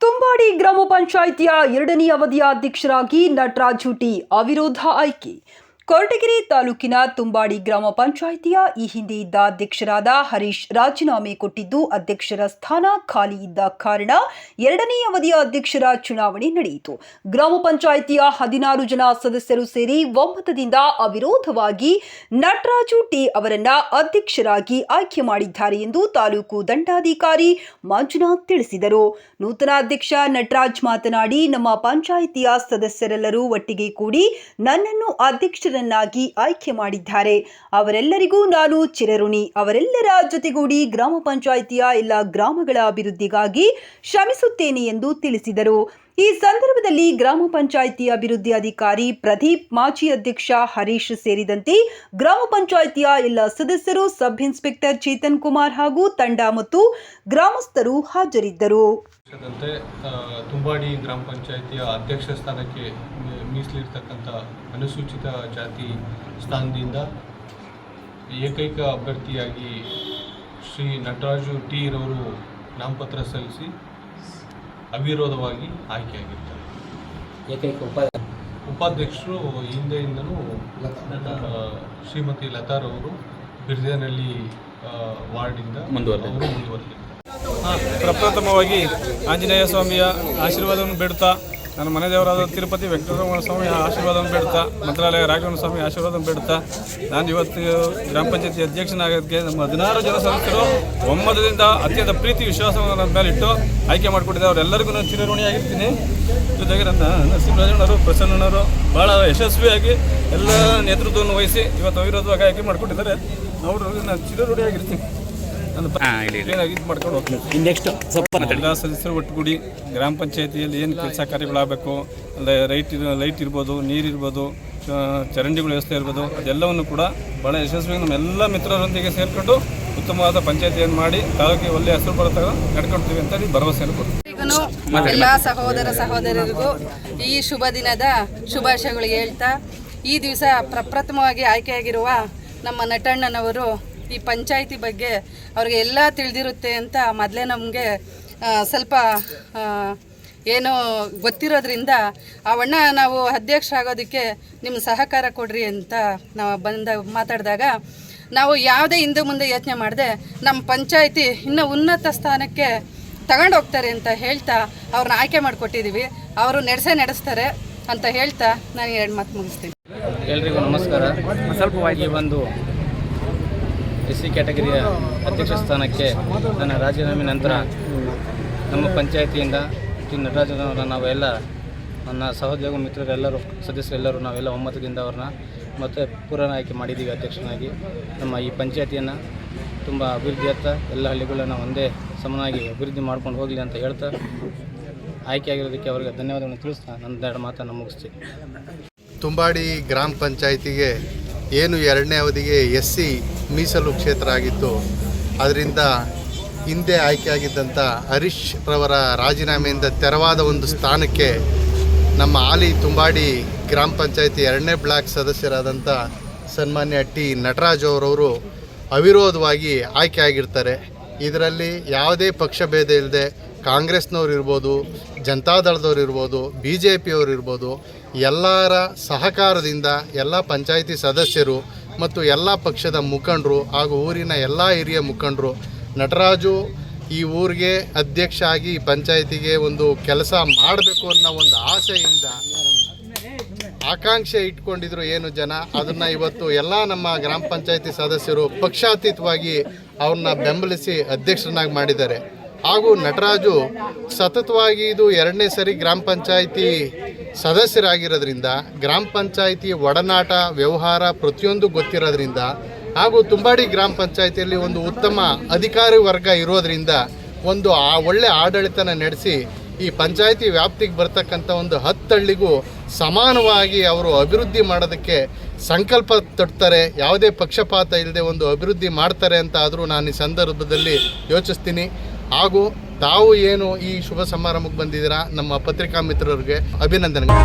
ತುಂಬಾಡಿ ಗ್ರಾಮ ಪಂಚಾಯಿತಿಯ ಎರಡನೇ ಅವಧಿಯ ಅಧ್ಯಕ್ಷರಾಗಿ ನಟರಾಜು ಟಿ ಅವಿರೋಧ ಆಯ್ಕೆ. ಕೊರಟಗೆರೆ ತಾಲೂಕಿನ ತುಂಬಾಡಿ ಗ್ರಾಮ ಪಂಚಾಯಿತಿಯ ಈ ಹಿಂದೆ ಇದ್ದ ಅಧ್ಯಕ್ಷರಾದ ಹರೀಶ್ ರಾಜೀನಾಮೆ ಕೊಟ್ಟಿದ್ದು ಅಧ್ಯಕ್ಷರ ಸ್ಥಾನ ಖಾಲಿ ಇದ್ದ ಕಾರಣ ಎರಡನೇ ಅವಧಿಯ ಅಧ್ಯಕ್ಷರ ಚುನಾವಣೆ ನಡೆಯಿತು. ಗ್ರಾಮ ಪಂಚಾಯಿತಿಯ ಹದಿನಾರು ಜನ ಸದಸ್ಯರು ಸೇರಿ ಒಮ್ಮತದಿಂದ ಅವಿರೋಧವಾಗಿ ನಟರಾಜು ಟಿ ಅವರನ್ನ ಅಧ್ಯಕ್ಷರಾಗಿ ಆಯ್ಕೆ ಮಾಡಿದ್ದಾರೆ ಎಂದು ತಾಲೂಕು ದಂಡಾಧಿಕಾರಿ ಮಂಜುನಾಥ್ ತಿಳಿಸಿದರು. ನೂತನ ಅಧ್ಯಕ್ಷ ನಟರಾಜ್ ಮಾತನಾಡಿ, ನಮ್ಮ ಪಂಚಾಯಿತಿಯ ಸದಸ್ಯರೆಲ್ಲರೂ ಒಟ್ಟಿಗೆ ಕೂಡಿ ನನ್ನನ್ನು ಅಧ್ಯಕ್ಷರನ್ನಾಗಿ ಆಯ್ಕೆ ಮಾಡಿದ್ದಾರೆ. ಅವರೆಲ್ಲರಿಗೂ ನಾನು ಚಿರಋಣಿ. ಅವರೆಲ್ಲರ ಜೊತೆಗೂಡಿ ಗ್ರಾಮ ಪಂಚಾಯಿತಿಯ ಎಲ್ಲ ಗ್ರಾಮಗಳ ಅಭಿವೃದ್ಧಿಗಾಗಿ ಶ್ರಮಿಸುತ್ತೇನೆ ಎಂದು ತಿಳಿಸಿದರು. ಈ ಸಂದರ್ಭದಲ್ಲಿ ಗ್ರಾಮ ಪಂಚಾಯಿತಿ ಅಭಿವೃದ್ಧಿ ಅಧಿಕಾರಿ ಪ್ರದೀಪ್, ಮಾಜಿ ಅಧ್ಯಕ್ಷ ಹರೀಶ್ ಸೇರಿದಂತೆ ಗ್ರಾಮ ಪಂಚಾಯಿತಿಯ ಎಲ್ಲ ಸದಸ್ಯರು, ಸಬ್ ಇನ್ಸ್ಪೆಕ್ಟರ್ ಚೇತನ್ ಕುಮಾರ್ ಹಾಗೂ ತಂಡ ಮತ್ತು ಗ್ರಾಮಸ್ಥರು ಹಾಜರಿದ್ದರು. ಪಕ್ಷದಂತೆ ಆ, ತುಂಬಾಡಿ ಗ್ರಾಮ ಪಂಚಾಯಿತಿಯ ಅಧ್ಯಕ್ಷ ಸ್ಥಾನಕ್ಕೆ ಮೀಸಲಿರ್ತಕ್ಕಂಥ ಅನುಸೂಚಿತ ಜಾತಿ ಸ್ಥಾನದಿಂದ ಏಕೈಕ ಅಭ್ಯರ್ಥಿಯಾಗಿ ಶ್ರೀ ನಟರಾಜು ಟಿ ರವರು ನಾಮಪತ್ರ ಸಲ್ಲಿಸಿ ಅವಿರೋಧವಾಗಿ ಆಯ್ಕೆಯಾಗಿರ್ತಾರೆ ಏಕೈಕ ಉಪ ಉಪಾಧ್ಯಕ್ಷರು ಹಿಂದೆಯಿಂದಲೂ ಶ್ರೀಮತಿ ಲತಾರವರು ಬಿರ್ದೇನಹಳ್ಳಿ ವಾರ್ಡಿಂದ ವಾರ್ಡಿಂದ ಮುಂದುವರೆದಿದ್ದಾರೆ. ಪ್ರಪ್ರಥಮವಾಗಿ ಆಂಜನೇಯ ಸ್ವಾಮಿಯ ಆಶೀರ್ವಾದವನ್ನು ಬೇಡುತ್ತಾ ನನ್ನ ಮನೆ ದೇವರಾದ ತಿರುಪತಿ ವೆಂಕಟರಮಣ ಸ್ವಾಮಿ ಆಶೀರ್ವಾದವನ್ನು ಬೇಡುತ್ತಾ ಮಂತ್ರಾಲಯ ರಾಘವನ ಸ್ವಾಮಿ ಆಶೀರ್ವಾದವನ್ನು ಬೇಡುತ್ತಾ ನಾನು ಇವತ್ತು ಗ್ರಾಮ ಪಂಚಾಯತಿ ಅಧ್ಯಕ್ಷನಾಗೋದಕ್ಕೆ ನಮ್ಮ ಹದಿನಾರು ಜನ ಸದಸ್ಯರು ಒಮ್ಮತದಿಂದ ಅತ್ಯಂತ ಪ್ರೀತಿ ವಿಶ್ವಾಸವನ್ನು ನನ್ನ ಮೇಲೆ ಇಟ್ಟು ಆಯ್ಕೆ ಮಾಡಿಕೊಟ್ಟಿದ್ದೆ ಅವರೆಲ್ಲರಿಗೂ ನಾನು ಚಿರಋಣಿಯಾಗಿರ್ತೀನಿ. ಜೊತೆಗೆ ನನ್ನ ನರಸಿಂಹರಾಜಣ್ಣವರು ಪ್ರಸನ್ನಣ್ಣವರು ಭಾಳ ಯಶಸ್ವಿಯಾಗಿ ಎಲ್ಲ ನೇತೃತ್ವವನ್ನು ವಹಿಸಿ ಇವತ್ತು ಅವಿರೋಧವಾಗಿ ಆಯ್ಕೆ ಮಾಡಿಕೊಟ್ಟಿದ್ದಾರೆ. ಅವರು ನಾನು ಚಿರಋಣಿಯಾಗಿರ್ತೀನಿ. ಇದು ಮಾಡ್ಕೊಂಡು ಹೋಗ್ತೀನಿ. ನೆಕ್ಸ್ಟ್ ಸ್ವಲ್ಪ ಎಲ್ಲ ಸದಸ್ಯರು ಒಟ್ಟುಗೂಡಿ ಗ್ರಾಮ ಪಂಚಾಯತಿಯಲ್ಲಿ ಏನು ಕೆಲಸ ಕಾರ್ಯಗಳಾಗಬೇಕು ಅಂದರೆ ಲೈಟ್ ಇರ್ ಲೈಟ್ ಇರ್ಬೋದು ನೀರು ಇರ್ಬೋದು ಆ, ಚರಂಡಿಗಳ ವ್ಯವಸ್ಥೆ ಇರ್ಬೋದು ಅದೆಲ್ಲವನ್ನು ಕೂಡ ಭಾಳ ಯಶಸ್ವಿಯಾಗಿ ನಮ್ಮ ಎಲ್ಲ ಮಿತ್ರರೊಂದಿಗೆ ಸೇರಿಕೊಂಡು ಉತ್ತಮವಾದ ಪಂಚಾಯತಿಯನ್ನು ಮಾಡಿ ತಾಲೂಕಿಗೆ ಒಳ್ಳೆಯ ಹೆಸರು ಬರ ನಡ್ಕೊಳ್ತೀವಿ ಅಂತ ಭರವಸೆ ಭರವಸೆಯನ್ನು ಕೊಡ್ತೀವಿ ಎಲ್ಲ ಸಹೋದರ ಸಹೋದರರಿಗೂ ಈ ಶುಭ ದಿನದ ಶುಭಾಶಯಗಳು ಹೇಳ್ತಾ ಈ ದಿವಸ ಪ್ರಪ್ರಥಮವಾಗಿ ಆಯ್ಕೆಯಾಗಿರುವ ನಮ್ಮ ನಟಣ್ಣನವರು ಈ ಪಂಚಾಯಿತಿ ಬಗ್ಗೆ ಅವ್ರಿಗೆ ಎಲ್ಲ ತಿಳಿದಿರುತ್ತೆ ಅಂತ ಮೊದಲೇ ನಮಗೆ ಸ್ವಲ್ಪ ಏನು ಗೊತ್ತಿರೋದ್ರಿಂದ ಅವಣ್ಣ ನಾವು ಅಧ್ಯಕ್ಷರಾಗೋದಕ್ಕೆ ನಿಮ್ಮ ಸಹಕಾರ ಕೊಡ್ರಿ ಅಂತ ನಾವು ಬಂದ ಮಾತಾಡಿದಾಗ ನಾವು ಯಾವುದೇ ಹಿಂದೆ ಮುಂದೆ ಯೋಚನೆ ಮಾಡದೆ ನಮ್ಮ ಪಂಚಾಯಿತಿ ಇನ್ನೂ ಉನ್ನತ ಸ್ಥಾನಕ್ಕೆ ತಗೊಂಡು ಹೋಗ್ತಾರೆ ಅಂತ ಹೇಳ್ತಾ ಅವ್ರನ್ನ ಆಯ್ಕೆ ಮಾಡಿಕೊಟ್ಟಿದ್ದೀವಿ ಅವರು ನಡೆಸೇ ನಡೆಸ್ತಾರೆ ಅಂತ ಹೇಳ್ತಾ ನಾನು ಎರಡು ಮಾತು ಮುಗಿಸ್ತೀನಿ. ಎಲ್ರಿಗೂ ನಮಸ್ಕಾರ. ಸ್ವಲ್ಪ ಬಂದು ಒಂದು ಎಸ್ ಸಿ ಕ್ಯಾಟಗರಿಯ ಅಧ್ಯಕ್ಷ ಸ್ಥಾನಕ್ಕೆ ನನ್ನ ರಾಜೀನಾಮೆ ನಂತರ ನಮ್ಮ ಪಂಚಾಯತಿಯಿಂದ ಟಿ ನಟರಾಜನವರ ನಾವೆಲ್ಲ, ನನ್ನ ಸಹೋದ್ಯೋಗ ಮಿತ್ರರೆಲ್ಲರೂ, ಸದಸ್ಯರೆಲ್ಲರೂ ನಾವೆಲ್ಲ ಒಮ್ಮತದಿಂದ ಅವ್ರನ್ನ ಮತ್ತೆ ಪೂರ್ಣ ಆಯ್ಕೆ ಮಾಡಿದ್ದೀವಿ ಅಧ್ಯಕ್ಷನಾಗಿ. ನಮ್ಮ ಈ ಪಂಚಾಯತಿಯನ್ನು ತುಂಬ ಅಭಿವೃದ್ಧಿಯತ್ತ ಎಲ್ಲ ಹಳ್ಳಿಗಳನ್ನ ಒಂದೇ ಸಮನಾಗಿ ಅಭಿವೃದ್ಧಿ ಮಾಡ್ಕೊಂಡು ಹೋಗಲಿ ಅಂತ ಹೇಳ್ತಾ ಆಯ್ಕೆಯಾಗಿರೋದಕ್ಕೆ ಅವರಿಗೆ ಧನ್ಯವಾದಗಳನ್ನು ತಿಳಿಸ್ತಾ ನನ್ನ ಎರಡು ಮಾತನ್ನು ಮುಗಿಸ್ತೀನಿ. ತುಂಬಾಡಿ ಗ್ರಾಮ ಪಂಚಾಯಿತಿಗೆ ಏನು ಎರಡನೇ ಅವಧಿಗೆ ಎಸ್ ಸಿ ಮೀಸಲು ಕ್ಷೇತ್ರ ಆಗಿತ್ತು. ಅದರಿಂದ ಹಿಂದೆ ಆಯ್ಕೆಯಾಗಿದ್ದಂಥ ಹರೀಶ್ ರವರ ರಾಜೀನಾಮೆಯಿಂದ ತೆರವಾದ ಒಂದು ಸ್ಥಾನಕ್ಕೆ ನಮ್ಮ ಆಲಿ ತುಂಬಾಡಿ ಗ್ರಾಮ ಪಂಚಾಯಿತಿ ಎರಡನೇ ಬ್ಲಾಕ್ ಸದಸ್ಯರಾದಂಥ ಸನ್ಮಾನ್ಯ ಟಿ ನಟರಾಜ್ ಅವರವರು ಅವಿರೋಧವಾಗಿ ಆಯ್ಕೆಯಾಗಿರ್ತಾರೆ. ಇದರಲ್ಲಿ ಯಾವುದೇ ಪಕ್ಷ ಭೇದ ಇಲ್ಲದೆ ಕಾಂಗ್ರೆಸ್ನವ್ರು ಇರ್ಬೋದು ಜನತಾದಳದವ್ರು ಇರ್ಬೋದು ಬಿ ಜೆ ಪಿಯವ್ರು ಇರ್ಬೋದು, ಎಲ್ಲರ ಸಹಕಾರದಿಂದ ಎಲ್ಲ ಪಂಚಾಯಿತಿ ಸದಸ್ಯರು ಮತ್ತು ಎಲ್ಲ ಪಕ್ಷದ ಮುಖಂಡರು ಹಾಗೂ ಊರಿನ ಎಲ್ಲ ಹಿರಿಯ ಮುಖಂಡರು, ನಟರಾಜು ಈ ಊರಿಗೆ ಅಧ್ಯಕ್ಷ ಆಗಿ ಈ ಪಂಚಾಯಿತಿಗೆ ಒಂದು ಕೆಲಸ ಮಾಡಬೇಕು ಅನ್ನೋ ಒಂದು ಆಸೆಯಿಂದ ಆಕಾಂಕ್ಷೆ ಇಟ್ಕೊಂಡಿದ್ರು ಏನು ಜನ. ಅದನ್ನು ಇವತ್ತು ಎಲ್ಲ ನಮ್ಮ ಗ್ರಾಮ ಪಂಚಾಯಿತಿ ಸದಸ್ಯರು ಪಕ್ಷಾತೀತವಾಗಿ ಅವ್ರನ್ನ ಬೆಂಬಲಿಸಿ ಅಧ್ಯಕ್ಷರನ್ನಾಗಿ ಮಾಡಿದ್ದಾರೆ. ಹಾಗೂ ನಟರಾಜು ಸತತವಾಗಿ ಇದು ಎರಡನೇ ಸರಿ ಗ್ರಾಮ ಪಂಚಾಯಿತಿ ಸದಸ್ಯರಾಗಿರೋದ್ರಿಂದ, ಗ್ರಾಮ ಪಂಚಾಯಿತಿ ಒಡನಾಟ ವ್ಯವಹಾರ ಪ್ರತಿಯೊಂದು ಗೊತ್ತಿರೋದ್ರಿಂದ ಹಾಗೂ ತುಂಬಾಡಿ ಗ್ರಾಮ ಪಂಚಾಯಿತಿಯಲ್ಲಿ ಒಂದು ಉತ್ತಮ ಅಧಿಕಾರಿ ವರ್ಗ ಇರೋದ್ರಿಂದ ಒಂದು ಆ ಒಳ್ಳೆ ಆಡಳಿತನ ನಡೆಸಿ ಈ ಪಂಚಾಯಿತಿ ವ್ಯಾಪ್ತಿಗೆ ಬರ್ತಕ್ಕಂಥ ಒಂದು ಹತ್ತು ಹಳ್ಳಿಗೂ ಸಮಾನವಾಗಿ ಅವರು ಅಭಿವೃದ್ಧಿ ಮಾಡೋದಕ್ಕೆ ಸಂಕಲ್ಪ ತೊಡ್ತಾರೆ ಯಾವುದೇ ಪಕ್ಷಪಾತ ಇಲ್ಲದೆ ಒಂದು ಅಭಿವೃದ್ಧಿ ಮಾಡ್ತಾರೆ ಅಂತ ಆದರೂ ನಾನು ಈ ಸಂದರ್ಭದಲ್ಲಿ ಯೋಚಿಸ್ತೀನಿ. ಹಾಗೂ ತಾವು ಏನು ಈ ಶುಭ ಸಮಾರಂಭಕ್ಕೆ ಬಂದಿದ್ದೀರಾ ನಮ್ಮ ಪತ್ರಿಕಾ ಮಿತ್ರರಿಗೆ ಅಭಿನಂದನೆಗಳು.